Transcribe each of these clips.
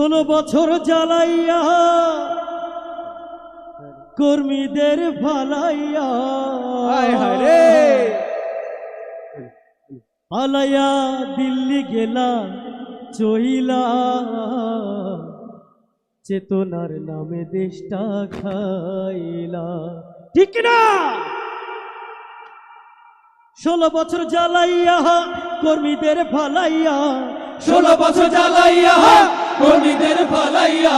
ষোলো বছর জ্বালাইয়া কর্মীদের ভালাইয়া রে! পালাইয়া দিল্লি গেলা চইলা। চেতনার নামে দেশটা খাইলা। ঠিক না ষোলো বছর জ্বালাইয়া কর্মীদের ভালাইয়া ষোলো বছর জ্বালাইয়া কর্মীদের পালাইয়া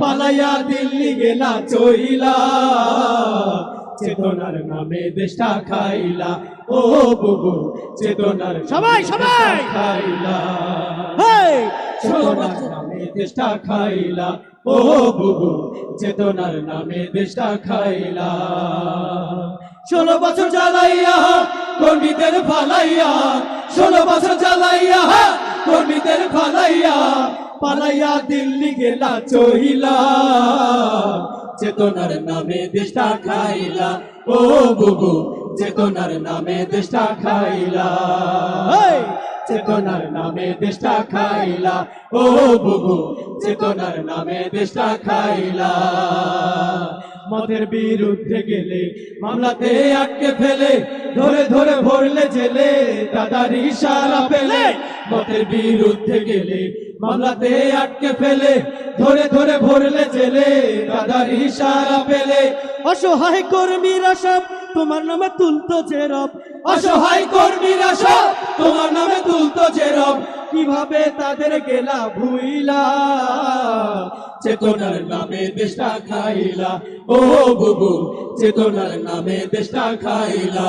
পালাইয়া দিল্লি গেলা চইলা। চেতনার নামে দেশটা খাইলা। ও বুবু চেতনার সবাই, সবাই! খাইলা! চেতনার নামে দেশটা খাইলা। ও বুবু চেতনার নামে দেশটা খাইলা। ষোলো বছর জ্বালাইয়া কর্মীদের ফালাইয়া। ষোলো বছর জ্বালাইয়া কর্মীদের ফালাইয়া পালাইয়া দিল্লি গেলা চহিলা চেতনার নামে দেশটা খাইলা। ও বুবু চেতনার নামে দেশটা খাইলা! চেতনার নামে দেশটা খাইলা। ও বুবু চেতনার নামে দেশটা খাইলা। মতের বিরুদ্ধে গেলে মামলাতে আটকে ফেলে ধরে ধরে ভরলে জেলে দাদার ইশারা পেলে। মতের বিরুদ্ধে গেলে মামলাতে আটকে ফেলে ধরে ধরে ভরলে জেলে দাদার ইশারা পেলে। অসহায় কর্মীরা সব তোমার নামে তুলতো যে রব। অসহায় কর্মীরা সব তোমার নামে তুলতো জেরব কীভাবে তাদের গেলা ভুইলা? চেতনার নামে দেশটা খাইলা। ও বুবু চেতনার নামে দেশটা খাইলা!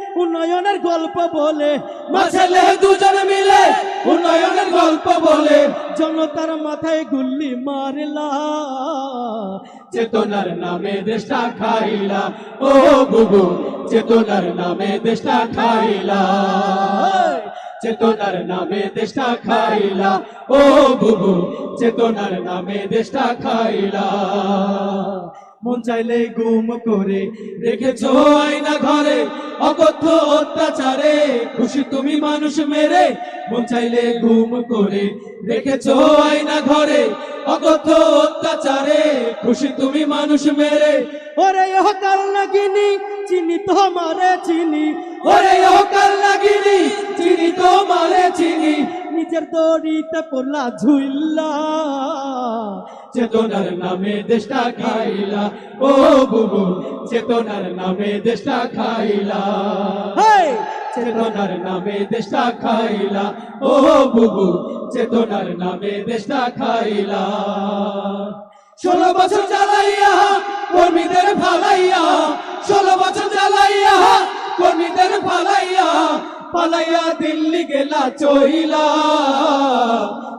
উন্নয়নের গল্প বলে। মা ছেলে দুজন মিলে উন্নয়নের গল্প বলে। জনতার মাথায় গুল্লি মারলা। চেতনার নামে দেশটা খাইলা। ও বুবু চেতনার নামে দেশটা খাইলা! চেতনার নামে দেশটা খাইলা। ও বুবু চেতনার নামে দেশটা খাইলা। মন চাইলে গুম করে রেখেছো আয়না ঘরে অকথ্য অত্যাচারে। খুশি তুমি মানুষ মেরে মন চাইলে গুম করে রেখেছো আয়না ঘরে অকথ্য অত্যাচারে। খুশি তুমি মানুষ মেরে। ওরে ইহ কাল নাগিনি চিনি তোমারে চিনি। ওরে ও কাল লাগিনি চিনি তো মারে চিনি। নিজের দড়িতে পড়লা ঝুইল্লা চেতনার নামে দেশটা খাইলা। ও বুবু চেতনার নামে দেশটা খাইলা! চেতনার নামে দেশটা খাইলা। ও বুবু চেতনার নামে দেশটা খাইলা। ষোলো বছর চালাইয়া কর্মীদের ফালাইয়া ষোলো বছর চালাইয়া কর্মীদের ফালাইয়া পালাইয়া দিল্লি গেলা চইলা।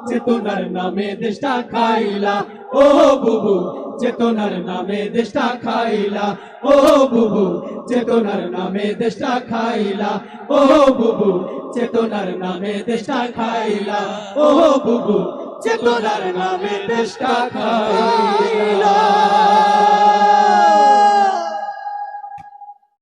চেতনার নামে দেশটা খাইলা। ও বুবু, চেতনার নামে দেশটা খাইলা। ও বুবু, চেতনার নামে দেশটা খাইলা। ও বুবু, চেতনার নামে দেশটা খাইলা। ও বুবু, চেতনার নামে দেশটা খাইলা।